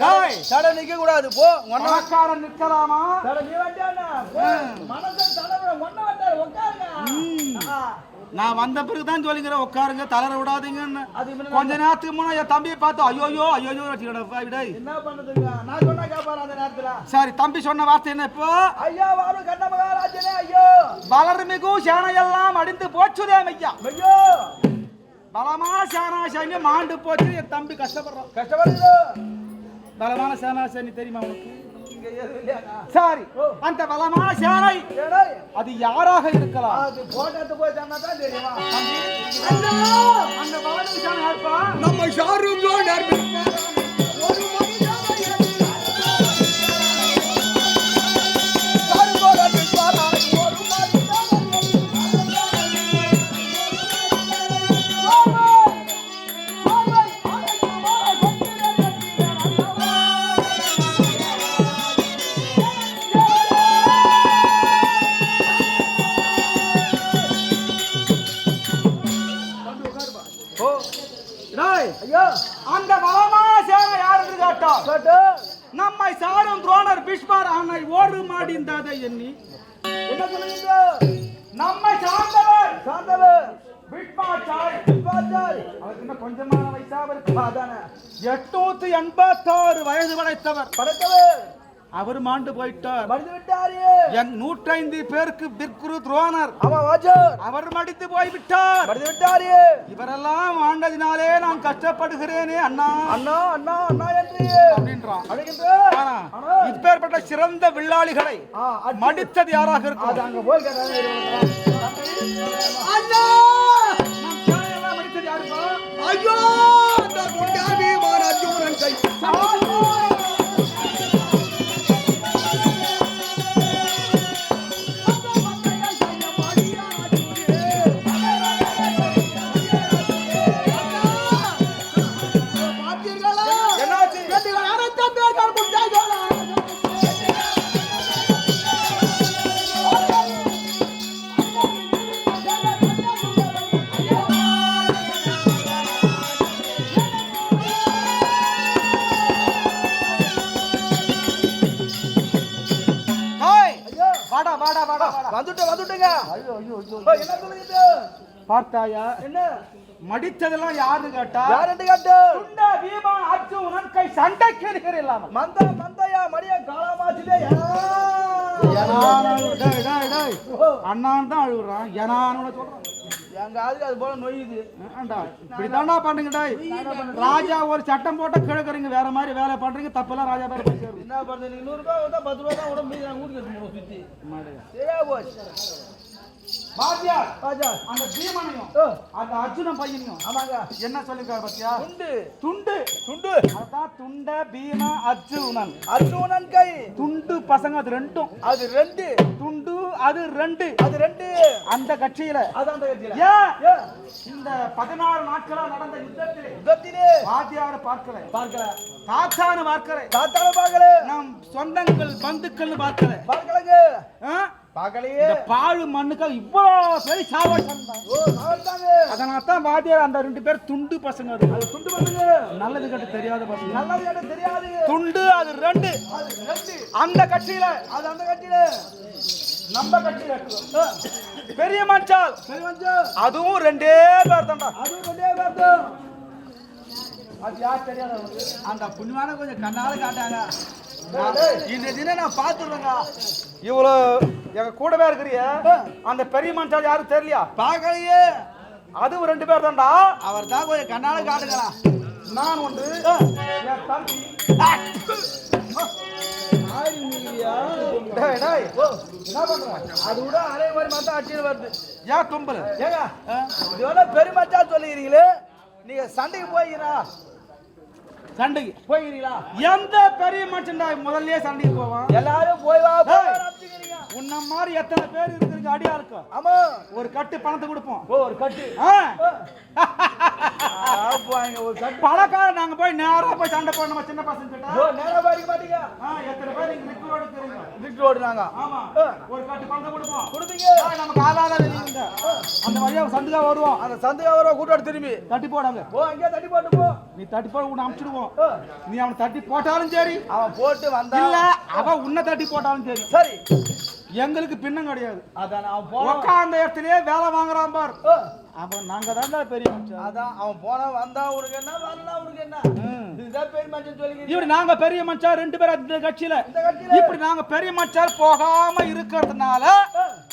டேய் தடை நிக்க கூடாது போ ஒன்ன பணக்காரன் நிற்கலாமா தடை நீ வந்தானா? மனச தடவை ஒன்ன வந்தாரு உட்காருங்க நான் வந்த பிறகு தான் சொல்லிக்கிறேன் உட்காருங்க தளர விடாதீங்கன்னு. கொஞ்ச நேரத்துக்கு முன்னாடி என் தம்பியை பார்த்து ஐயோ ஐயோ ஐயோ டேய் என்ன பண்ணுதுங்க? நான் சொன்னா கேப்பாரு அந்த நேரத்துல? சரி தம்பி சொன்ன வார்த்தை என்ன இப்போ? ஐயா வாரு கண்ண மகாராஜனே ஐயோ. வளர்மிகு சேனையெல்லாம் அடிந்து போச்சுதே ஐயா ஐயோ. பலமான சேனா சைன்யம் மாண்டு போச்சு என் தம்பி கஷ்டப்படுறான். கஷ்டப்படுது. பலமான சேனா சைனி தெரியுமா உனக்கு? சரி அந்த பலமான சேனை. ஏடேய், அது யாராக இருக்கலாம்? அது போட்டத்து போய் தான் தெரியுமா? அந்த பலமான சேனை நம்ம ஷாருக் கான் என்ன நம்மை சார்ந்தவர் சாந்தவர். பீஷ்மாச்சாரி பாத்தாய் அவருக்கு இன்னும் கொஞ்சமான வயசா அதானே. எட்நூத்தி எண்பத்தாறு வயது படைத்தவர். படைத்தவர். அவர் மாண்டு போயிட்டார். மடிந்து விட்டாரு என் நூற்றைந்து பேருக்கு பிற்குரு துரோணர். அவர் மடித்து போய் விட்டார் மடிந்து விட்டாரு இவரெல்லாம் ஆண்டதினாலே நான் கஷ்டப்படுகிறேனே அண்ணா. அண்ணா அண்ணா அண்ணா என்று. அப்படின்றான். இப்பேற்பட்ட சிறந்த வில்லாளிகளை மடித்தது யாராக அது இருக்கும் அங்க போய் அண்ணா! மடித்தது யாருப்பா? ஐயோ பார்த்தாயா? என்ன? மடித்ததெல்லாம் யாருன்னு கேட்டா? யாருன்னு கேட்டு? துண்ட பீமான் அர்ஜுனன் கை சண்டைக்கு நிகர் இல்லாம. மந்த மந்தையா மடிய டேய். அண்ணான்னு தான் அழுகுறான். எனான்னு சொல்றான். எங்க ஆளுக்கு அது போல நொய்யுது. ஏன்டா, இப்படித்தான்டா பண்ணுங்க டேய். ராஜா ஒரு சட்டம் போட்ட கிழக்குறீங்க வேற மாதிரி வேலை பண்றீங்க தப்பெல்லாம் ராஜா பேர் என்ன பண்றது நீங்க நூறு ரூபாய் பத்து ரூபா தான் உடம்பு ஊருக்கு சுத்தி. சரியா போச்சு. வாத்தியார் ராஜா அந்த பீமனையும் அந்த அர்ஜுன பையனையும் ஆமாங்க. என்ன சொல்லிருக்காரு பாத்தியா? துண்டு. துண்டு. துண்டு. அதான் துண்ட பீம அர்ஜுனன். அர்ஜுனன் கை. துண்டு பசங்க அது ரெண்டும். அது ரெண்டு. துண்டு அது ரெண்டு. அது ரெண்டு. அந்த கட்சியில. அது அந்த கட்சியில. ஏன்? ஏ, இந்த பதினாறு நாட்களா நடந்த யுத்தத்திலே யுத்தத்திலே. வாத்தியார பார்க்கல. பார்க்கல. தாத்தான்னு பார்க்கல. தாத்தால பார்க்கல. நம் சொந்தங்கள் பந்துக்கள்னு பார்க்கல. பார்க்கலங்க. ஆ? பார்க்கலையே. பாழு மண்ணுக்கு பெரிய தான் ஓ சாவட்டாங்க அதனால தான் வாத்தியார் அந்த ரெண்டு பேர் துண்டு பசங்க அது. அது துண்டு பண்ணுங்க நல்லது கட்டு தெரியாத பசங்க. நல்லது எனக்கு தெரியாது. துண்டு அது ரெண்டு. ரெண்டு. அந்த கட்சியில. அது அந்த கட்சியில. நம்ம கட்சியில. பெரிய மச்சால். சரி வந்து அதுவும் ரெண்டே பேர் தான்டா அது கொண்டே பார்த்தோம் அது யார் தெரியாத? அந்த புண்ணியமான கொஞ்சம் கண்ணால காட்டாங்க. இந்த தினம் நான் பார்த்துடுறேங்க இவ்வளோ எங்க கூடவே இருக்கிறிய. அந்த பெரிய மனுஷால் யாரும் தெரியலையா? பார்க்கலையே. அதுவும் ரெண்டு பேர் தான்டா. அவர் தான் கொஞ்சம் கண்ணால காட்டுங்களா நான் ஒன்று. என் தம்பி. அது கூட அதே மாதிரி மாத்தா அடிச்சு வருது. ஏன் தும்பல்? ஏங்க? இது எவ்வளோ பெருமச்சா சொல்லிக்கிறீங்களே. நீங்க சண்டைக்கு போய்க்கிறா. சண்டைக்கு போய்க்கிறீங்களா எந்த பெரிய மனுஷன்டா முதல்லயே சண்டைக்கு போவான்? எல்லாரும் போய் வா. உன்ன மாதிரி எத்தனை பேர் இருக்கிறதுக்கு அடியா இருக்கும்? ஆமா. ஒரு கட்டு பணத்தை கொடுப்போம். ஓ ஒரு கட்டு. ஆ? பணக்காரன் நாங்க போய் நேரா போய் சண்டை போடணுமா சின்ன பசங்க கிட்ட. நேரா மாட்டீங்க. ஆ, எத்தனை பேர் இங்க லிக்விட் எடுக்கிறீங்க லிஃப்ட் ஓடுறாங்க ஆமா. ஒரு கட்டு பணத்தை கொடுப்போம். கொடுப்பீங்க. ஆளாத வெளியுங்க அந்த வழியா சந்துக்கா வருவோம். அந்த சந்தையா கூட்டாடு திரும்பி. தட்டி போடாங்க ஓ அங்கே தட்டி போட்டு போ. நீ தட்டி போட உன்னை அமுச்சிடுவோம். நீ அவனை தட்டி போட்டாலும் சரி. அவன் போட்டு வந்தா இல்ல அவன் உன்னை தட்டி போட்டாலும் சரி. சரி. எங்களுக்கு பின்னம் கிடையாது. அதான் அவன் உட்காந்த இடத்துலயே வேலை வாங்குறான் பார். அப்ப நாங்க தான் பெரிய மனுஷன் அதான் அவன் போனா வந்தா உனக்கு என்ன வரல உனக்கு என்ன? இதுதான் பெரிய மனுஷன் சொல்லிக்கிறீங்க. இப்படி நாங்க பெரிய மனுஷன் ரெண்டு பேரும் இந்த கட்சியில? இப்படி நாங்க பெரிய மனுஷன் போகாம இருக்கிறதுனால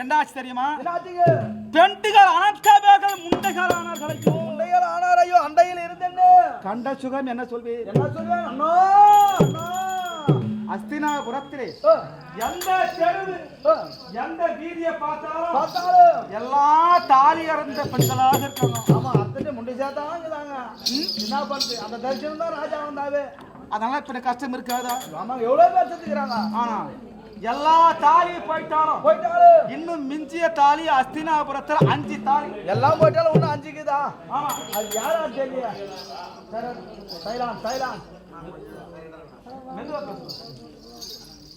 என்னாச்சு தெரியுமா? என்னாச்சுங்க? பெண்டுகள் அனர்த்தவேகள் முண்டைகள் ஆனார்களையும் முண்டைகள் ஆனார் ஐயோ அண்டையில் இருந்தேன்னு? கண்ட சுகம் என்ன சொல்வீர் என்ன சொல்லுவேன் அண்ணா அஸ்தினாபுரத்திலே எந்த தெருவு? எந்த வீதியை பார்த்தாலும் பார்த்தாலும். எல்லா தாலி இறந்த பெண்களாக இருக்காங்க ஆமா அத்தனை முண்டை சேர்த்தாங்கிறாங்க என்ன பண்றது? அந்த தரிசனம் தான் ராஜா வந்தாவே. அதனால இப்ப கஷ்டம் இருக்காதா? ஆமா எவ்வளவு பேர் செத்துக்கிறாங்க ஆனா எல்லா தாலி போயிட்டாலும் போயிட்டாலும். இன்னும் மிஞ்சிய தாலி அஸ்தினாபுரத்துல அஞ்சு தாலி. எல்லாம் போயிட்டாலும் ஒண்ணு அஞ்சுக்குதா? ஆமா அது யாரா தெரியல. சைலான் சைலான். மெதுவா பேசு.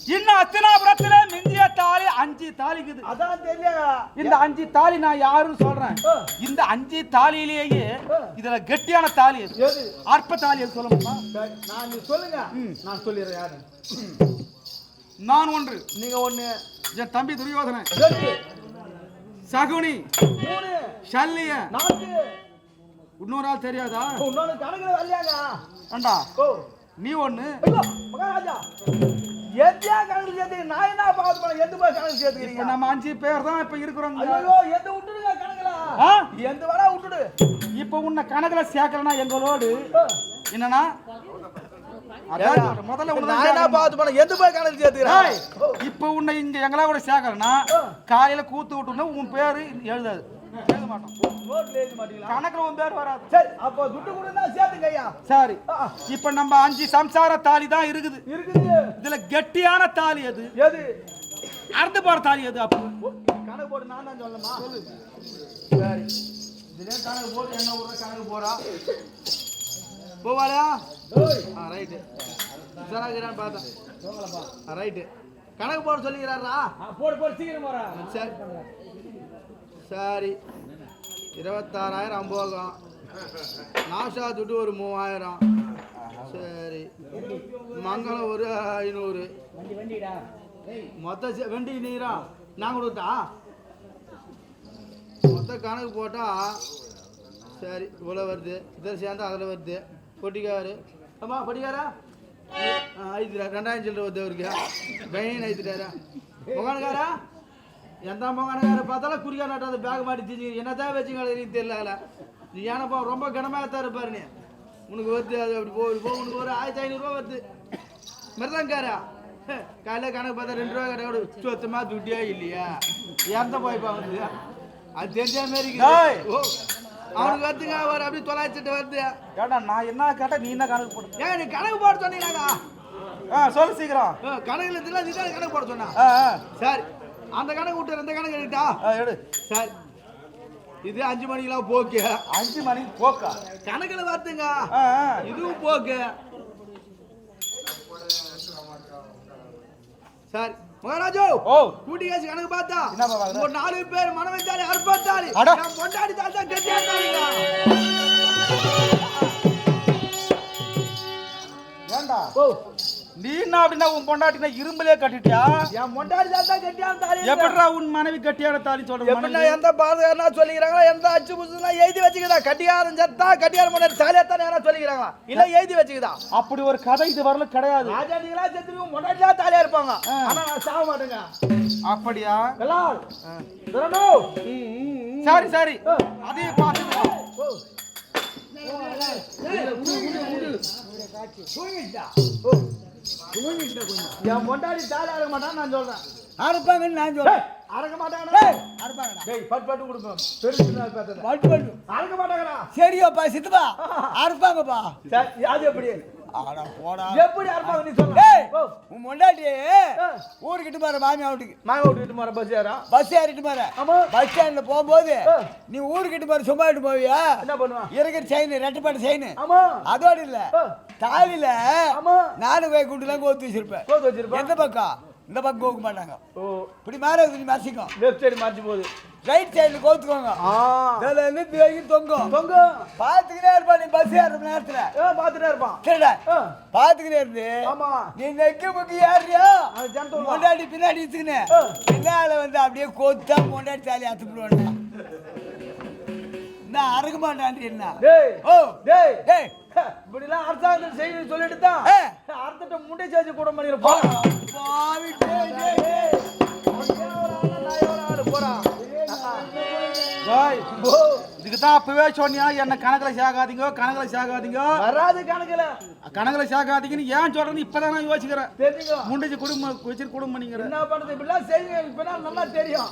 இன்னும் அஸ்தினாபுரத்துல மிஞ்சிய தாலி அஞ்சு தாலிக்குது. அதான் தெரியல இந்த அஞ்சு தாலி நான் யாருன்னு சொல்றேன். இந்த அஞ்சு தாலியிலேயே. இதுல கெட்டியான தாலி அற்ப தாலி சொல்ல முடியுமா? நான் சொல்லுங்க. நான் சொல்லிடுறேன் யாரு? நான் ஒன்று. நீங்க ஒண்ணு. என் தம்பி துரியோதனன். ரெண்டு சகுனி. சல்லிய. இன்னொரு ஆள் தெரியாதா? ஏண்டா? ஓ. நீ ஒண்ணு. மகாராஜா. எத்தியா கணக்கு சேர்த்து நான் என்ன பார்த்து எந்த போய் கணக்கு சேர்த்துக்கிறீங்க? நம்ம அஞ்சு பேர் தான் இப்ப இருக்கிறோம் ஐயோ எந்த விட்டுடுங்க கணக்குல? எந்த வேணா விட்டுடு? இப்ப உன்னை கணக்குல சேர்க்கலனா எங்களோடு. என்னன்னா. முதல்ல இப்ப உன்னை இங்க எங்களா கூட சேர்க்கலனா ஆ. காலையில கூத்து விட்டுனா உன் பேரு எழுதாது. எழுத மாட்டோம். நோட்ல எழுதி மாட்டீங்களா கணக்குல உன் பேர் வராது சரி அப்போ துட்டு கொடுத்தா சேர்த்துங்க ஐயா. சரி. இப்ப நம்ம அஞ்சு சம்சார தாலி தான் இருக்குது. இருக்குது. இதுல கெட்டியான தாலி எது? எது? அறுந்து போற தாலி எது அப்போ? கணக்கு போட்டு நான் தான் சொல்லணுமா? சரி. இதுலயே கணக்கு போட்டு என்ன ஊர்ல கணக்கு போறா? போவாளா? ரைட்டு. ஜராகிறான்னு பார்த்தேன். ரைட்டு. கணக்கு போட சொல்லிக்கிறாரா? போடு போடு சீக்கிரம் போறா சரி. சரி. இருபத்தாறாயிரம் அம்போகம். நாஷா துட்டு ஒரு மூவாயிரம். சரி. மங்களம் ஒரு ஐநூறு. மொத்த வெண்டி நீரா? நான் கொடுத்தா? மொத்த கணக்கு போட்டால் சரி இவ்வளோ வருது. இதை சேர்ந்தா அதில் வருது. பொட்டிக்காரு. அம்மா பொட்டிக்காரா? ஐదు ரெண்டாயிரம் சில்லற வருது அவருக்கு. பையன் ஐத்துட்டாரா உங்களுக்காரா எந்த முகானுக்கார பார்த்தாலும் குறிக்கா நட்டாத பேக் மாட்டி திச்சு என்னதான் வச்சுங்க தெரியல நீ ஏனப்பா ரொம்ப கனமாக தான் இருப்பாரு நீ. உனக்கு வருது அது அப்படி போ உனக்கு ஒரு ஆயிரத்தி ஐநூறுரூவா வருது மிருதங்காரா? காலையில் கணக்கு பார்த்தா ரெண்டு ரூபா கடை சுத்தமா துட்டியா இல்லையா? இறந்த போய்ப்பா வந்து அது தெரிஞ்ச மாதிரி. இருக்குது. ஓ அவனுக்கு வருதுங்க அவர் அப்படியே தொள்ளாயிரத்தி வருது ஏடா நான் என்ன கேட்டா நீ என்ன கணக்கு போடு ஏன் நீ கணக்கு போட சொன்னீங்களாடா? ஆ சொல்லு சீக்கிரம். கணக்குல இருந்துல நீ தான் கணக்கு போட சொன்னா. சரி. அந்த கணக்கு விட்டு இந்த கணக்கு ஆ எடு. சரி இது அஞ்சு மணிக்கெல்லாம் போக்கு. அஞ்சு மணிக்கு போக்கா? கணக்குல ஆ இதுவும் போக்கு. சரி மகாராஜோ ஓ. கூட்டி காசு கணக்கு பார்த்தா? ஒரு நாலு பேர் மனம் வச்சாலே அறுபத்தாலி. கொண்டாடி தாத்தா கட்டியாட்டாங்க ஏண்டா? ஓ. நீ என்ன அப்படின்னா உன் பொண்டாட்டினா இரும்புலே கட்டிட்டியா என் மொண்டாடி தாத்தா கட்டியான தாலி எப்படிடா உன் மனைவி கட்டியான தாலி சொல்ற எப்படின்னா எந்த பாதுகாரனா சொல்லிக்கிறாங்களா எந்த அச்சு புதுசுனா எழுதி வச்சுக்குதா கட்டியாரம் செத்தா கட்டியாரம் முன்னாடி தாலியாத்தான் யாரா சொல்லிக்கிறாங்களா இல்ல எழுதி வச்சுக்குதா அப்படி ஒரு கதை இது வரல கிடையாது ராஜாண்டிகளா செத்துருவோம் முன்னாடிலாம் தாலியா இருப்பாங்க ஆனா நான் சாக மாட்டேங்க அப்படியா சரி சரி அதையும் தூங்கிட்டா கொஞ்சம் என் பொண்டாடி தாலி அறக்க மாட்டான்னு நான் சொல்றேன். அறுப்பாங்கன்னு நான் சொல்றேன். அறக்க மாட்டாங்கடா. அறுப்பாங்கடா. டேய் பட் பட்டு கொடுப்போம். பெருசு பார்த்தேன் பட்டு அறக்க மாட்டாங்கடா. சரியப்பா சித்துப்பா. அறுப்பாங்கப்பா. அது எப்படி? ஆடா போடா. எப்படி அறுப்பாங்க நீ சொல்லு உன் முன்னாடி. ஊருக்கிட்டு போற மாமியா வீட்டுக்கு மாங்க விட்டுட்டு மாற பஸ் ஏறா? பஸ் ஏறிட்டு போற ஆமா. பஸ் ஸ்டாண்ட்ல போகும்போது. நீ ஊருக்கிட்டு போற சும்மா இட்டு போவியா? என்ன பண்ணுவான் இருக்கிற செயின் ரெட்டப்பாடு செயின் ஆமா. அதோட இல்ல. தாலில ஆமா. நானு போய் குண்டுலாம் கோத்து வச்சிருப்பேன். கோத்து வச்சிருப்பான் எந்த பக்கம்? இந்த பக்கம் கோக்க மாட்டாங்க. ஓ. இப்படி மாற மசிக்கும் லெஃப்ட் சைடு மாற்றி போகுது. ரைட் சைடுல கோத்துக்கோங்க. இதுல இருந்து இது வரைக்கும் தொங்கும் தொங்கும் பாத்துக்கிட்டே இருப்பா நீ பஸ் ஏறுற நேரத்துல. ஏ பார்த்துட்டே இருப்பான். சரிடா. பாத்துக்கிட்டே இருந்து ஆமா. நீ நெக்கு முக்கி ஏறியா முன்னாடி பின்னாடி வச்சுக்கினு ஆ. பின்னால வந்து அப்படியே கொத்தா முன்னாடி தாலி அத்துப்பிடுவாங்க நான் அறுக்க மாட்டான் என்ன? டேய் ஓ. டேய். டேய். இப்படிலாம் அரசாங்கத்தில் செய்யணும் சொல்லிட்டு தான். அர்த்தத்தை முண்டை சார்ஜ் கூட பண்ணிடுற போறான் இதுக்கு தான் அப்பவே சொன்னியா? என்ன கணக்கில் சேர்க்காதீங்க கணக்கில் சேர்க்காதீங்க வராது கணக்குல. கணக்கில் சேர்க்காதீங்கன்னு ஏன் சொல்றேன்னு இப்பதான் நான் யோசிக்கிறேன். தெரிஞ்சுக்கோ முண்டிச்சு குடும்பம் வச்சு குடும்பம் பண்ணிக்கிறேன் என்ன பண்றது? இப்படிலாம் செய்யுங்க. இப்பதான் நல்லா தெரியும்.